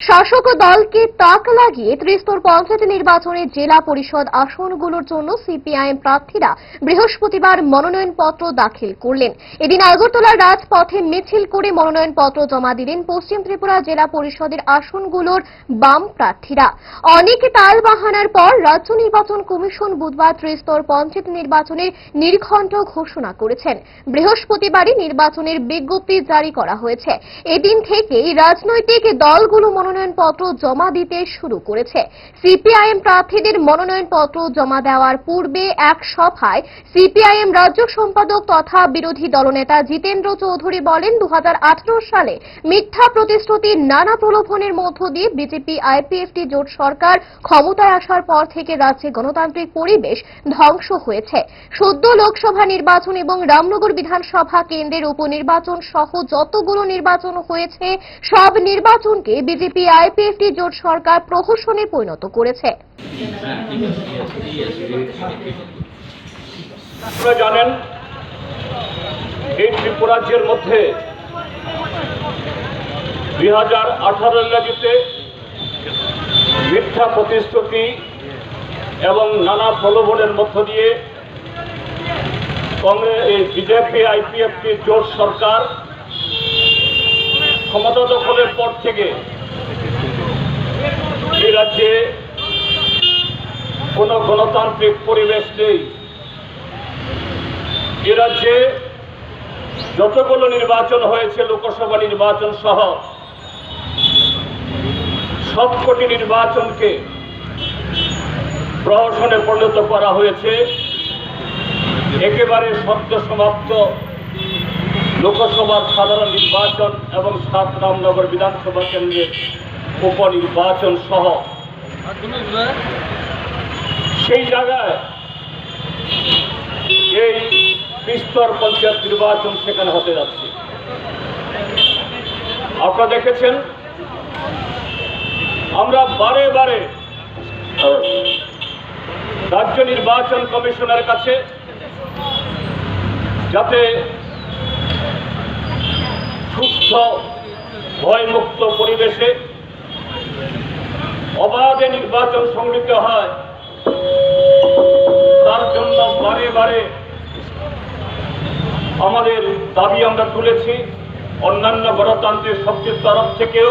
শাসক দলকে তাক লাগিয়ে ত্রিস্তর পঞ্চায়েত নির্বাচনে জেলা পরিষদ আসনগুলোর জন্য সিপিআইএম প্রার্থীরা বৃহস্পতিবার মনোনয়নপত্র দাখিল করলেন। এদিন আগরতলার রাজপথে মিছিল করে মনোনয়নপত্র জমা দিলেন পশ্চিম ত্রিপুরা জেলা পরিষদের আসনগুলোর বাম প্রার্থীরা। অনেক তাল বাহানার পর রাজ্য নির্বাচন কমিশন বুধবার ত্রিস্তর পঞ্চায়েত নির্বাচনের নির্ঘণ্ট ঘোষণা করেছেন। বৃহস্পতিবারই নির্বাচনের বিজ্ঞপ্তি জারি করা হয়েছে। এদিন থেকেই রাজনৈতিক দলগুলো মনোনয়নপত্র জমা দিতে শুরু করেছে। সিপিআইএম প্রার্থীদের মনোনয়নপত্র জমা দেওয়ার পূর্বে এক সভায় সিপিআইএম রাজ্য সম্পাদক তথা বিরোধী দলনেতা জিতেন্দ্র চৌধুরী বলেন দু হাজার আঠারো সালে মিথ্যা প্রতিশ্রুতি, নানা প্রলোভনের মধ্য দিয়ে বিজেপি, আইপিএফটি, জোট সরকার ক্ষমতায় আসার পর থেকে রাজ্যে গণতান্ত্রিক পরিবেশ ধ্বংস হয়েছে। সদ্য লোকসভা নির্বাচন এবং রামনগর বিধানসভা কেন্দ্রের উপনির্বাচন সহ যতগুলো নির্বাচন হয়েছে, সব নির্বাচনকে বিজেপি আইপিএফটি জোট সরকার প্রহসনে পরিণত করেছে। জানেন, এই ত্রিপুরাজ্যের মধ্যে দুই হাজার আঠারো ইংরাজিতে মিথ্যা প্রতিশ্রুতি এবং নানা প্রলোভনের মধ্য দিয়ে কংগ্রেস, এই বিজেপি আইপিএফটি জোট সরকার ক্ষমতা দখলের পর থেকে রাজ্যে কোনো গণতান্ত্রিক পরিবেশ নেই। এ রাজ্যে যতগুলো নির্বাচন হয়েছে, লোকসভা নির্বাচন সহ, সবকটি নির্বাচনকে প্রহসনে পরিণত করা হয়েছে। একেবারে সদ্য সমাপ্ত লোকসভার সাধারণ নির্বাচন এবং সাত রামনগর বিধানসভা কেন্দ্রের উপনির্বাচন সহ সেই জায়গায় এই বিস্তর পঞ্চায়েত নির্বাচন সেখানে হতে যাচ্ছে। আপনারা দেখেছেন, আমরা বারে বারে রাজ্য নির্বাচন কমিশনের কাছে যাতে সুস্থ, ভয়মুক্ত পরিবেশে অবাধে নির্বাচন সংগঠিত হয়। তার জন্য বারে বারে আমাদের দাবি আমরা তুলেছি। অন্যান্য গণতান্ত্রিক শক্তির তরফ থেকেও